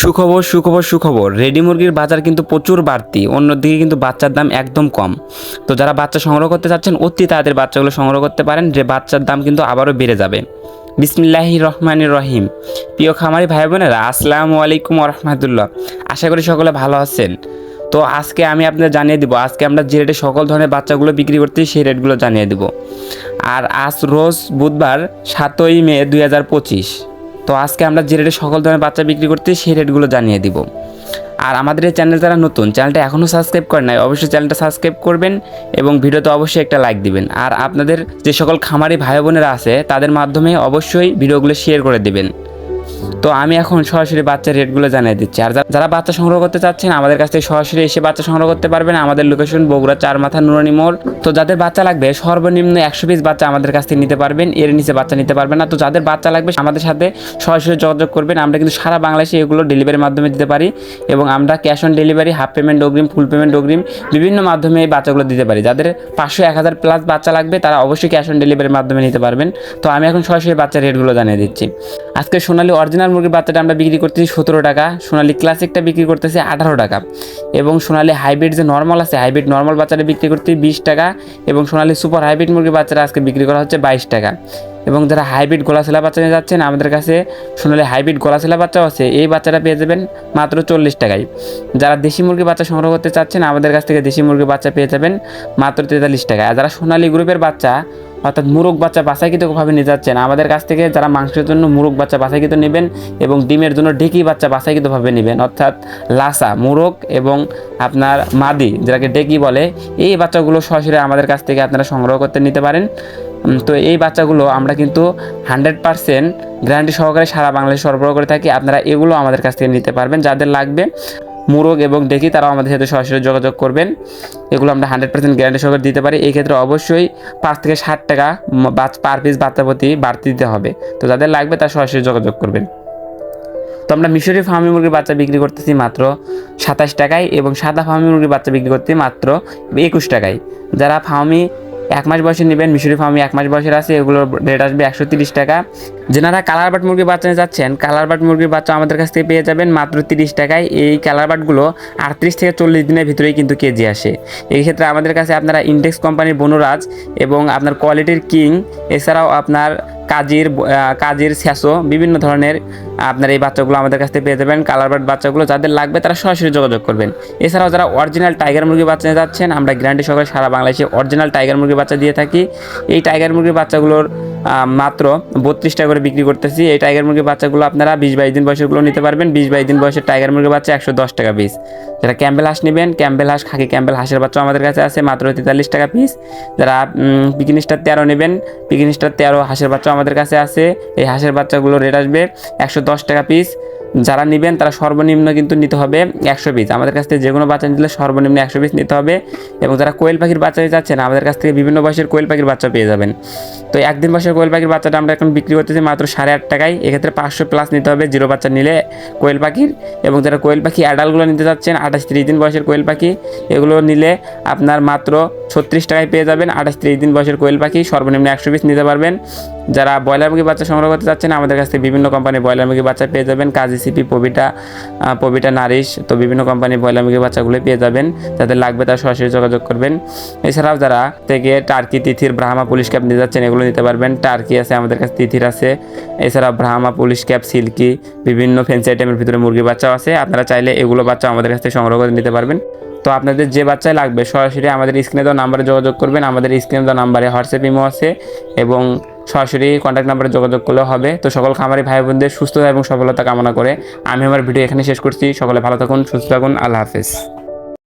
সুখবর সুখবর সুখবর। রেডি মুরগির বাজার কিন্তু প্রচুর বাড়তি। অন্যদিকে কিন্তু বাচ্চার দাম একদম কম। তো যারা বাচ্চা সংগ্রহ করতে চাচ্ছেন, অতি তাদের বাচ্চাগুলো সংগ্রহ করতে পারেন, যে বাচ্চার দাম কিন্তু আবারও বেড়ে যাবে। বিসমিল্লাহি রহমান রহিম। প্রিয় খামারি ভাই বোনেরা, আসসালামু আলাইকুম রহমতুল্লাহ। আশা করি সকলে ভালো আছেন। তো আজকে আমি আপনাদের জানিয়ে দিব, আজকে আমরা যে রেটে সকল ধরনের বাচ্চাগুলো বিক্রি করতে সেই রেটগুলো জানিয়ে দিব। আর আজ রোজ বুধবার সাতই মে দুই হাজার পঁচিশ। তো আজকে আমরা যে রেটে সকল ধরনের বাচ্চা বিক্রি করতে সেই রেটগুলো জানিয়ে দিব। আর আমাদের এই চ্যানেল যারা নতুন চ্যানেলটা এখনও সাবস্ক্রাইব করেন নাই, অবশ্যই চ্যানেলটা সাবস্ক্রাইব করবেন এবং ভিডিওতে অবশ্যই একটা লাইক দিবেন। আর আপনাদের যে সকল খামারি ভাই বোনেরা আছে, তাদের মাধ্যমে অবশ্যই ভিডিওগুলো শেয়ার করে দিবেন। তো আমি এখন সরাসরি বাচ্চার রেটগুলো জানিয়ে দিচ্ছি। আর যারা বাচ্চা সংগ্রহ করতে চাচ্ছেন, আমাদের কাছ থেকে সরাসরি এসে বাচ্চা সংগ্রহ করতে পারবেন। আমাদের লোকেশন বগুড়া চার মাথা নুরানি মোড়। তো যাদের বাচ্চা লাগবে, সর্বনিম্ন একশো পিস বাচ্চা আমাদের কাছ থেকে নিতে পারবেন। এর নিচে বাচ্চা নিতে পারবেন না। তো যাদের বাচ্চা লাগবে, আমাদের সাথে সরাসরি যোগাযোগ করবেন। আমরা কিন্তু সারা বাংলাদেশে এগুলো ডেলিভারির মাধ্যমে দিতে পারি এবং আমরা cash on delivery half payment অগ্রিম ফুল পেমেন্ট অগ্রিম বিভিন্ন মাধ্যমে এই বাচ্চাগুলো দিতে পারি। যাদের পাঁচশো, এক হাজার প্লাস বাচ্চা লাগবে, তারা অবশ্যই ক্যাশ অন ডেলিভারির মাধ্যমে নিতে পারবেন। তো আমি এখন সরাসরি বাচ্চার রেটগুলো জানিয়ে দিচ্ছি। আজকে সোনালি অরিজিনাল মুরগির বাচ্চাটা আমরা বিক্রি করতেছি সতেরো টাকা। সোনালি ক্লাসিকটা বিক্রি করতেছি আঠারো টাকা। এবং সোনালি হাইব্রিড যে নর্মাল আছে, হাইব্রিড নর্মাল বাচ্চাটা বিক্রি করতে বিশ টাকা এবং সোনালি সুপার হাইব্রিড মুরগির বাচ্চাটা আজকে বিক্রি করা হচ্ছে বাইশ টাকা। এবং যারা হাইব্রিড গোলাশিলা বাচ্চা নিয়ে যাচ্ছেন, আমাদের কাছে সোনালি হাইব্রিড গোলাশিলা বাচ্চাও আছে। এই বাচ্চাটা পেয়ে যাবেন মাত্র চল্লিশ টাকায়। যারা দেশি মুরগি বাচ্চা সংগ্রহ করতে চাচ্ছেন, আমাদের কাছ থেকে দেশি মুরগি বাচ্চা পেয়ে যাবেন মাত্র তেতাল্লিশ টাকায়। যারা সোনালি গ্রুপের বাচ্চা অর্থাৎ মুরগ বাচ্চা বাছাইকৃতভাবে নিয়ে যাচ্ছেন আমাদের কাছ থেকে যারা মাংসের জন্য মুরগ বাচ্চা বাছাইকৃত নেবেন এবং ডিমের জন্য ডেকি বাচ্চা বাছাইকৃতভাবে নেবেন, অর্থাৎ লাসা, মুরগ এবং আপনার মাদি, যেটাকে ডেকি বলে, এই বাচ্চাগুলো সরাসরি আমাদের কাছ থেকে আপনারা সংগ্রহ করতে নিতে পারেন। তো এই বাচ্চাগুলো আমরা কিন্তু হান্ড্রেড পারসেন্ট গ্যারান্টি সহকারে সারা বাংলাদেশে সরবরাহ করে থাকি। আপনারা এগুলো আমাদের কাছ থেকে নিতে পারবেন, যাদের লাগবে। মুরগ এবং ডেকি তারাও আমাদের সাথে সরাসরি যোগাযোগ করবেন। এগুলো আমরা হান্ড্রেড পার্সেন্ট গ্যারান্টি সহকারে দিতে পারি। এই ক্ষেত্রে অবশ্যই পাঁচ থেকে ষাট টাকা পার পিস বাচ্চা প্রতি বাড়তি দিতে হবে। তো যাদের লাগবে তারা সরাসরি যোগাযোগ করবেন। তো আমরা মিশরি ফার্মি মুরগির বাচ্চা বিক্রি করতেছি মাত্র সাতাশ টাকায় এবং সাদা ফার্মি মুরগির বাচ্চা বিক্রি করতে মাত্র একুশ টাকায়। যারা ফার্মি এক মাস বয়সে নেবেন, মিশরি ফার্মি এক মাস বয়সের আছে, এগুলোর রেট আসবে একশো তিরিশ টাকা। যেনারা কালার বাট মুরগির বাচ্চা নিয়ে যাচ্ছেন কালার বাট মুরগির বাচ্চা আমাদের কাছ থেকে পেয়ে যাবেন মাত্র তিরিশ টাকায়। এই কালার বাটগুলো আটত্রিশ থেকে চল্লিশ দিনের ভিতরেই কিন্তু কেজি আসে। এই ক্ষেত্রে আমাদের কাছে আপনারা ইন্ডেক্স কোম্পানির বনরাজ এবং আপনার কোয়ালিটির কিং এছাড়াও আপনার কাজের কাজের স্যাসো বিভিন্ন ধরনের আপনার এই বাচ্চাগুলো আমাদের কাছ থেকে পেয়ে যাবেন। কালার বার্ড বাচ্চাগুলো যাদের লাগবে তারা সরাসরি যোগাযোগ করবেন। এছাড়াও যারা অরিজিনাল টাইগার মুরগির বাচ্চা নিয়ে যাচ্ছেন, আমরা গ্যারান্টি সহকারে সারা বাংলাদেশে অরিজিনাল টাইগার মুরগির বাচ্চা দিয়ে থাকি। এই টাইগার মুরগির বাচ্চাগুলোর মাত্র বত্রিশ টাকা করে বিক্রি করতেছি। এই টাইগার মুরগির বাচ্চাগুলো আপনারা বিশ বাইশ দিন বয়সেরগুলো নিতে পারবেন। বিশ বাইশ দিন বয়সের টাইগার মুরগির বাচ্চা একশো দশ টাকা পিস যারা ক্যাম্বেল হাঁস নেবেন ক্যাম্বেল হাঁস, খাকি ক্যাম্বেল হাঁসের বাচ্চা আমাদের কাছে আছে, মাত্র তেতাল্লিশ টাকা পিস যারা পিকনিস্টার তেরো নেবেন পিকনিস্টার তেরো হাঁসের বাচ্চা আমাদের কাছে আছে। এই হাঁসের বাচ্চাগুলো রেট আসবে একশো দশ টাকা পিস যারা নেবেন, তারা সর্বনিম্ন কিন্তু নিতে হবে একশো পিস আমাদের কাছ থেকে যে কোনো বাচ্চা নিলে সর্বনিম্ন একশো পিস নিতে হবে। এবং যারা কোয়েল পাখির বাচ্চা চাচ্ছেন, আমাদের কাছ থেকে বিভিন্ন বয়সের কোয়েল পাখির বাচ্চা পেয়ে যাবেন। তো একদিন বয়সের কোয়েল পাখির বাচ্চাটা আমরা এখন বিক্রি করতেছি মাত্র সাড়ে আট টাকায়। এক্ষেত্রে পাঁচশো প্লাস নিতে হবে জিরো বাচ্চা নিলে কোয়েল পাখির। এবং যারা কোয়েল পাখি অ্যাডালগুলো নিতে চাচ্ছেন, আঠাশ তিরিশ দিন বয়সের কোয়েল পাখি, এগুলো নিলে আপনার মাত্র ছত্রিশ টাকায় পেয়ে যাবেন। আঠাশ তিরিশ দিন বয়সের কোয়েল পাখি সর্বনিম্ন একশো পিস নিতে পারবেন। যারা ব্রয়লার মুরগি বাচ্চা সংগ্রহ করতে চাচ্ছেন, আমাদের কাছ থেকে বিভিন্ন কোম্পানি ব্রয়লার মুরগি বাচ্চা পেয়ে যাবেন। কাজী সিপি পবিটা পবিটা নারিশ, তো বিভিন্ন কোম্পানি ব্রয়লার মুরগি বাচ্চাগুলো পেয়ে যাবেন। যাদের লাগবে তারা সরাসরি যোগাযোগ করবেন। এছাড়াও যারা থেকে টার্কি, তিথির ব্রাহ্মা পুলিশ ক্যাপ নিতে যাচ্ছেন, এগুলো নিতে পারবেন। টার্কি আছে, আমাদের কাছে তিথির আছে। এছাড়া ব্রাহ্মা পুলিশ ক্যাপ সিল্কি, বিভিন্ন ফেন্সি আইটেমের ভিতরে মুরগি বাচ্চাও আছে। আপনারা চাইলে এগুলো বাচ্চা আমাদের কাছ থেকে সংগ্রহ করে নিতে পারবেন। তো আপনাদের যে বাচ্চাই লাগবে, সরাসরি আমাদের স্ক্রিনে দেওয়া নাম্বারে যোগাযোগ করবেন। আমাদের স্ক্রিনে দেওয়া নাম্বারে হোয়াটসঅ্যাপ ইমো আছে এবং সরাসরি কন্ট্যাক্ট নাম্বারে যোগাযোগ করলে হবে। তো সকল খামারি ভাই বোনদের সুস্থতা এবং সফলতা কামনা করে আমি আমার ভিডিও এখানে শেষ করছি। সকলে ভালো থাকুন, সুস্থ থাকুন, আল্লাহ হাফেজ।